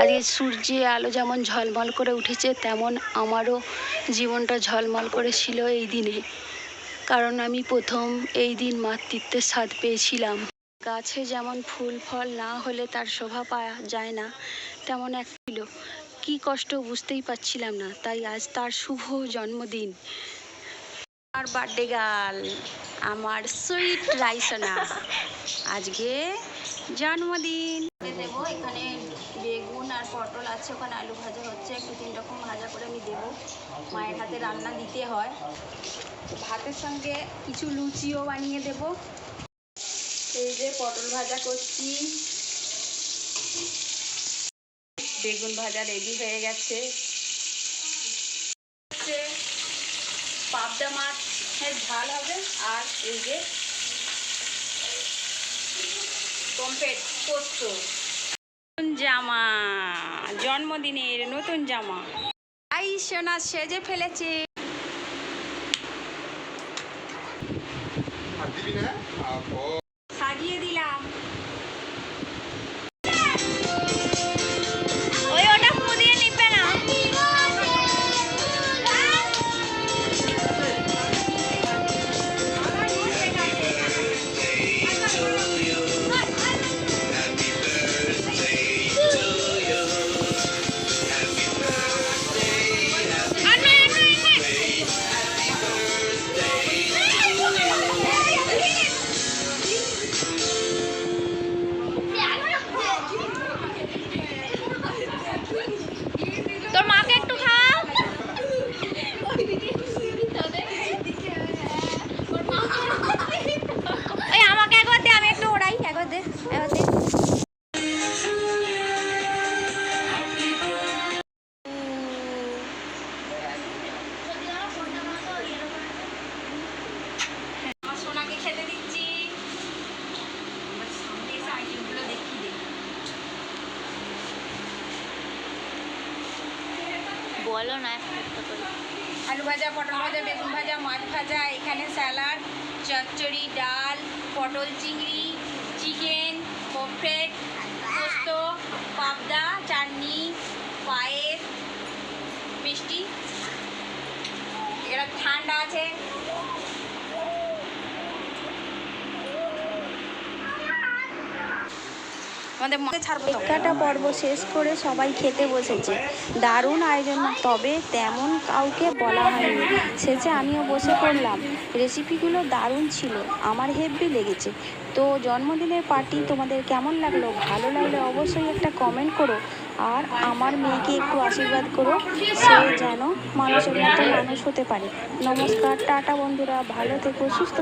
আজকে সূর্যে আলো যেমন ঝলমল করে উঠেছে, তেমন আমারও জীবনটা ঝলমল করেছিল এই দিনে। কারণ আমি প্রথম এই দিন মাতৃত্বের স্বাদ পেয়েছিলাম। গাছে যেমন ফুল, ফল না হলে তার শোভা পাওয়া যায় না, তেমন এক ছিল। কী কষ্ট বুঝতেই পারছিলাম না, তাই আজ তার শুভ জন্মদিন। আমার বার্থডে গার্ল, আমার সুইট রাইসনা। আজকে জন্মদিন। দেবো, এখানে আর পটল আছে, ওখানে আলু ভাজা হচ্ছে। একটু তিন রকম ভাজা করে আমি দেবো। মায়ের হাতে রান্না দিতে হয়। ভাতের সঙ্গে কিছু লুচিও বানিয়ে দেব। এই যে পটল ভাজা করছি। বেগুন ভাজা রেডি হয়ে গেছে। পাবদা মাছের ঝাল হবে। আর এই যে কমপ্লেট পোস্ত। জন্মদিনের নতুন জামা। আই সোনা সেজে ফেলেছে। আর দিবি না? বলো না আলু ভাজা, পটল ভাজা, বেগুন ভাজা, মাছ ভাজা, এখানে স্যালাড, চচ্চড়ি, ডাল, পটল চিংড়ি, চিকেন পফ্রেট পোস্ত, পাবদা, চাটনি, পায়েস, মিষ্টি। এটা ঠান্ডা আছে। আমাদের মাকে ছাড়বো পর্ব শেষ করে সবাই খেতে বসেছে। দারুণ আয়োজন, তবে তেমন কাউকে বলা হয়নি। শেষে আমিও বসে পড়লাম। রেসিপিগুলো দারুণ ছিল, আমার হেভি লেগেছে। তো জন্মদিনের পার্টি তোমাদের কেমন লাগল? ভালো লাগলে অবশ্যই একটা কমেন্ট করো। আর আমার মেয়েকে একটু আশীর্বাদ করো, সে যেন মানুষের মতো মানুষ হতে পারে। নমস্কার, টাটা বন্ধুরা, ভালো থেকো, সুস্থ